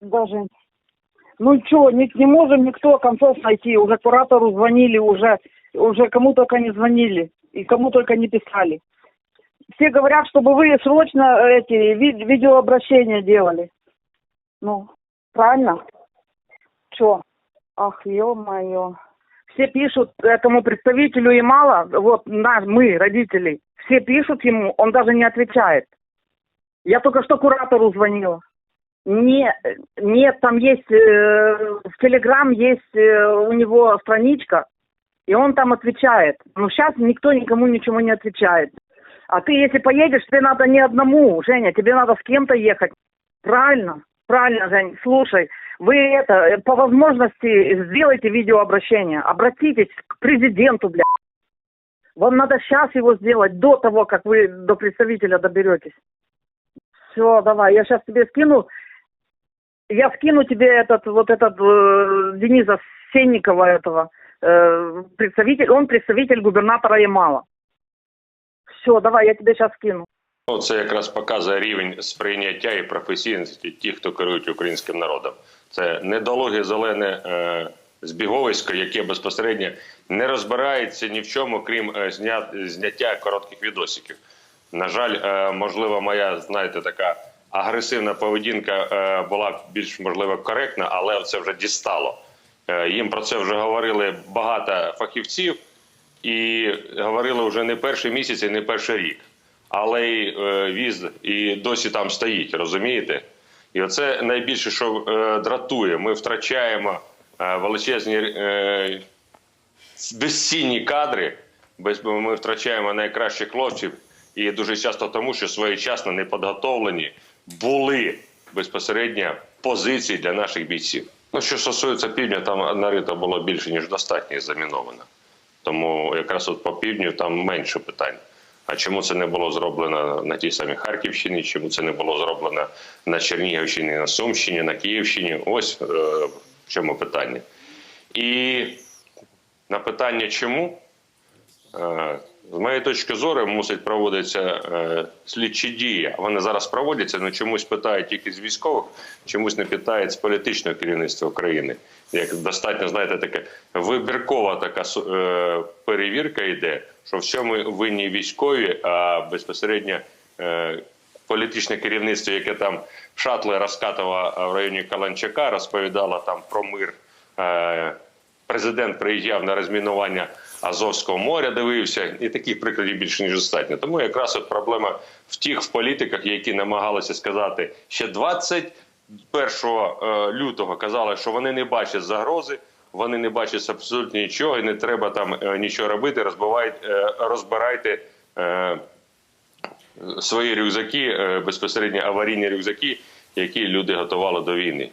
даже. Ну что, не, не можем никто концов найти. Уже куратору звонили, уже, уже кому только не звонили и кому только не писали. Все говорят, чтобы вы срочно эти ви- видеообращения делали. Ну, правильно? Что? Ах, ё-моё. Все пишут этому представителю и мало, вот наш, мы, родители, все пишут ему, он даже не отвечает. Я только что куратору звонила. Не, нет, там есть, э, в Телеграм есть э, у него страничка, и он там отвечает. Но сейчас никто никому ничего не отвечает. А ты, если поедешь, тебе надо не одному, Женя, тебе надо с кем-то ехать. Правильно? Правильно, Жень, слушай, вы это, э, по возможности сделайте видеообращение, обратитесь к президенту, бля. Вам надо сейчас его сделать, до того, как вы до представителя доберетесь. Все, давай, я сейчас тебе скину. Я скину тебе этот, вот этот э, Дениса Сенникова этого, э, представитель, он представитель губернатора Ямала. Все, давай, я тебе сейчас скину. Ну, Це якраз показує рівень сприйняття і професійності тих, хто керують українським народом. Це недолуге зелене е, збіговисько, яке безпосередньо не розбирається ні в чому, крім е, зня, зняття коротких відосиків. На жаль, е, можливо, моя знаєте така агресивна поведінка е, була більш можливо коректна, але це вже дістало. Е, їм про це вже говорили багато фахівців і говорили вже не перший місяць і не перший рік. Але й е, віз і досі там стоїть, розумієте? І оце найбільше, що дратує. Ми втрачаємо величезні безцінні кадри, ми втрачаємо найкращих хлопців, і дуже часто тому, що своєчасно не підготовлені були безпосередньо позиції для наших бійців. Ну, що стосується півдня, там нарита було більше, ніж достатньо і заміновано. Тому якраз от по півдню там менше питань. А чому це не було зроблено на тій самій Харківщині? Чому це не було зроблено на Чернігівщині, на Сумщині, на Київщині? Ось е, в чому питання. І на питання чому, е, з моєї точки зору, мусить проводитися е, слідчі дії. Вони зараз проводяться, але чомусь питають тільки з військових, чомусь не питають з політичного керівництва України. Як достатньо, знаєте, таке вибіркова така е, перевірка йде, що в цьому винні військові, а безпосередньо е, політичне керівництво, яке там шатли розкатувало в районі Каланчака, розповідало там про мир. Е, президент приїжджав на розмінування Азовського моря, дивився, і таких прикладів більше ніж достатньо. Тому якраз от проблема в тих в політиках, які намагалися сказати ще 21 лютого, казали, що вони не бачать загрози. Вони не бачать абсолютно нічого, і не треба там е, нічого робити. Е, розбирайте е, свої рюкзаки, е, безпосередньо аварійні рюкзаки, які люди готували до війни.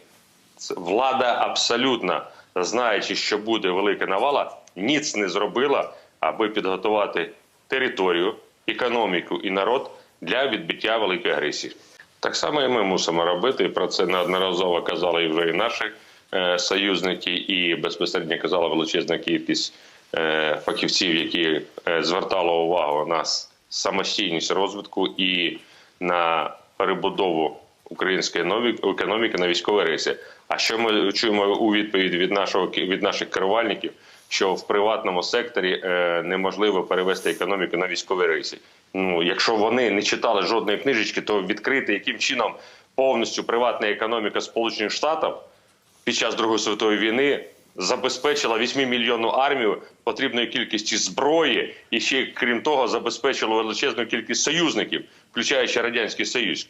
Влада абсолютно знаючи, що буде велика навала, ніц не зробила, аби підготувати територію, економіку і народ для відбиття великої агресії. Так само і ми мусимо робити. Про це неодноразово казали вже і наші е, союзники, і безпосередньо казала величезна кількість е, фахівців, які е, звертали увагу на самостійність розвитку і на перебудову української економіки на військові рейси. А що ми чуємо у відповідь від нашого від наших керувальників? Що в приватному секторі е, неможливо перевести економіку на військові рейси. Ну, якщо вони не читали жодної книжечки, то відкрити яким чином повністю приватна економіка Сполучених Штатів під час Другої світової війни забезпечила 8-мільйонну армію потрібної кількості зброї, і ще крім того, забезпечила величезну кількість союзників, включаючи радянський союз.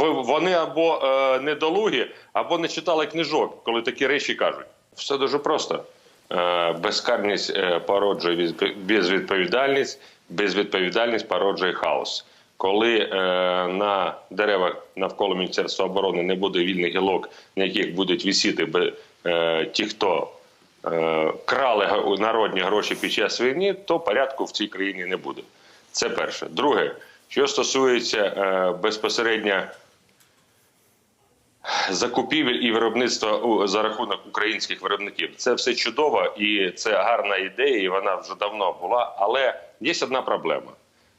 Вони або е, недолугі, або не читали книжок, коли такі речі кажуть. Все дуже просто. Е, безкарність е, породжує безвідповідальність, безвідповідальність породжує хаос. Коли е, на деревах навколо Міністерства оборони не буде вільних гілок, на яких будуть висіти би, е, ті, хто е, крали народні гроші під час війни, то порядку в цій країні не буде. Це перше. Друге, що стосується е, безпосередньо закупівель і виробництва за рахунок українських виробників, це все чудово і це гарна ідея, і вона вже давно була. Але є одна проблема.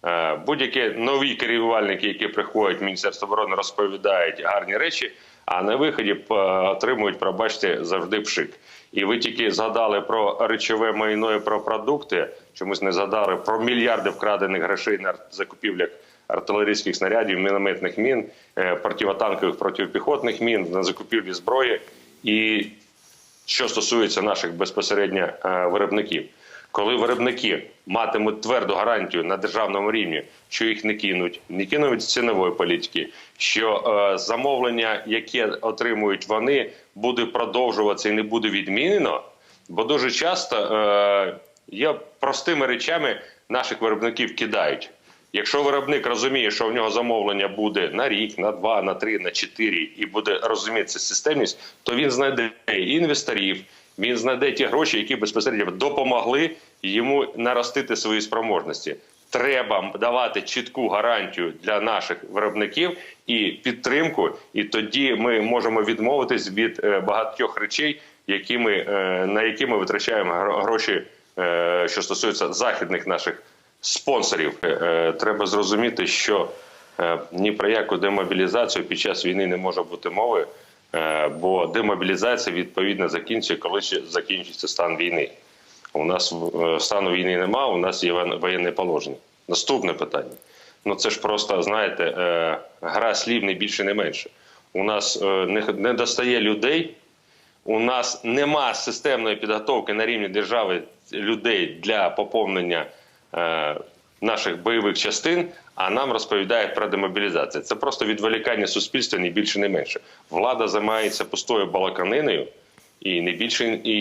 Е, Будь-які нові керівники, які приходять в Міністерство оборони, розповідають гарні речі, а на виході е, отримують, пробачте, завжди пшик. І ви тільки згадали про речове майно і про продукти. Чомусь не згадали про мільярди вкрадених грошей на закупівлях артилерійських снарядів, мінометних мін, е, противотанкових протипіхотних мін на закупівлі зброї. І що стосується наших безпосередньо е, виробників, коли виробники матимуть тверду гарантію на державному рівні, що їх не кинуть, не кинуть цінової політики, що е, замовлення, яке отримують вони, буде продовжуватися і не буде відмінено, бо дуже часто е, є простими речами наших виробників кидають. Якщо виробник розуміє, що в нього замовлення буде на рік, на два, на три, на чотири, і буде розуміти системність, то він знайде інвесторів, він знайде ті гроші, які безпосередньо допомогли йому наростити свої спроможності. Треба давати чітку гарантію для наших виробників і підтримку, і тоді ми можемо відмовитись від е, багатьох речей, які ми, е, на які ми витрачаємо гро- гроші, е, що стосується західних наших спонсорів. Треба зрозуміти, що ні про яку демобілізацію під час війни не може бути мови, е, бо демобілізація відповідно закінчує, коли закінчиться стан війни. У нас е, стану війни немає, у нас є воєнне положення. Наступне питання. Ну це ж просто, знаєте, е, гра слів не більше, не менше. У нас е, не, достає людей, у нас нема системної підготовки на рівні держави людей для поповнення е, наших бойових частин, а нам розповідають про демобілізацію. Це просто відволікання суспільства, не більше, не менше. Влада займається пустою балаканиною, і не більше, і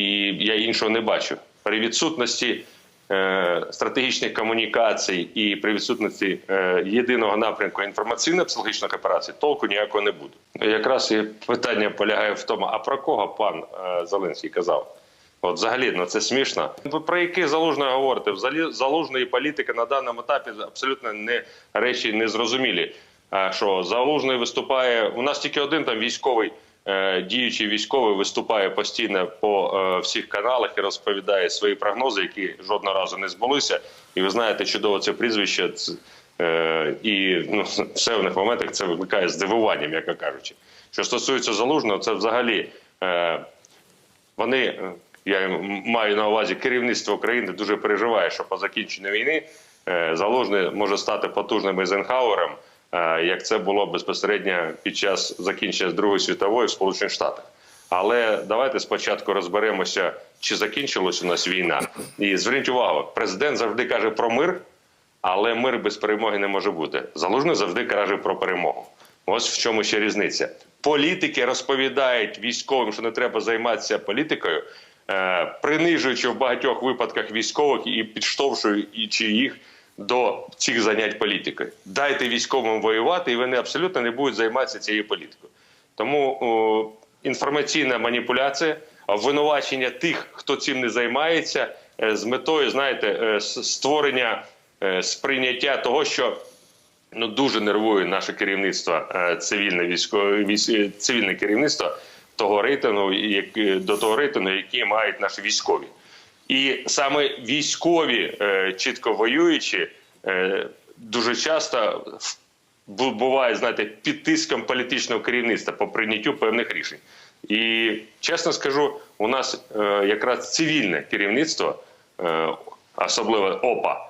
я іншого не бачу. При відсутності е, стратегічних комунікацій і при відсутності е, єдиного напрямку інформаційно-психологічних операцій толку ніякого не буде. Якраз і питання полягає в тому, а про кого пан е, Зеленський казав? От взагалі, ну це смішно. Ви про які залужне говорите? Взагалі залужної політики на даному етапі абсолютно не речі не зрозумілі. А що залужний виступає? У нас тільки один там військовий. е, Діючий військовий виступає постійно по е, всіх каналах і розповідає свої прогнози, які жодного разу не збулися. І ви знаєте чудово це прізвище. Це, е, і ну, все в них моментах це викликає здивування, м'яко кажучи. Що стосується залужного, це взагалі е, вони, е, я маю на увазі керівництво України, дуже переживає, що по закінченню війни е, Залужний може стати потужним Ейзенхауером, е, як це було безпосередньо під час закінчення Другої світової в Сполучених Штатах. Але давайте спочатку розберемося, чи закінчилась у нас війна. І зверніть увагу, президент завжди каже про мир, але мир без перемоги не може бути. Залужний завжди каже про перемогу. Ось в чому ще різниця. Політики розповідають військовим, що не треба займатися політикою, принижуючи в багатьох випадках військових і підштовхуючи їх до цих занять політикою. Дайте військовим воювати, і вони абсолютно не будуть займатися цією політикою. Тому о, інформаційна маніпуляція, обвинувачення тих, хто цим не займається, е, з метою, знаєте, е, створення е, сприйняття того, що ну дуже нервує наше керівництво е, цивільне військове військ, е, цивільне керівництво того рейтингу, е, до того рейтингу, який мають наші військові. І саме військові, е, чітко воюючи, е, дуже часто буває, знаєте, під тиском політичного керівництва по прийняттю певних рішень. І чесно скажу, у нас якраз цивільне керівництво, особливо ОПА,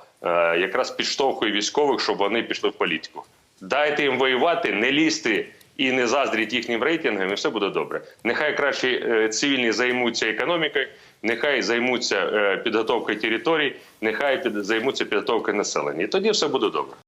якраз підштовхує військових, щоб вони пішли в політику. Дайте їм воювати, не лізти і не заздріть їхнім рейтингам, і все буде добре. Нехай краще е, цивільні займуться економікою, нехай займуться е, підготовкою територій, нехай займуться підготовкою населення. І тоді все буде добре.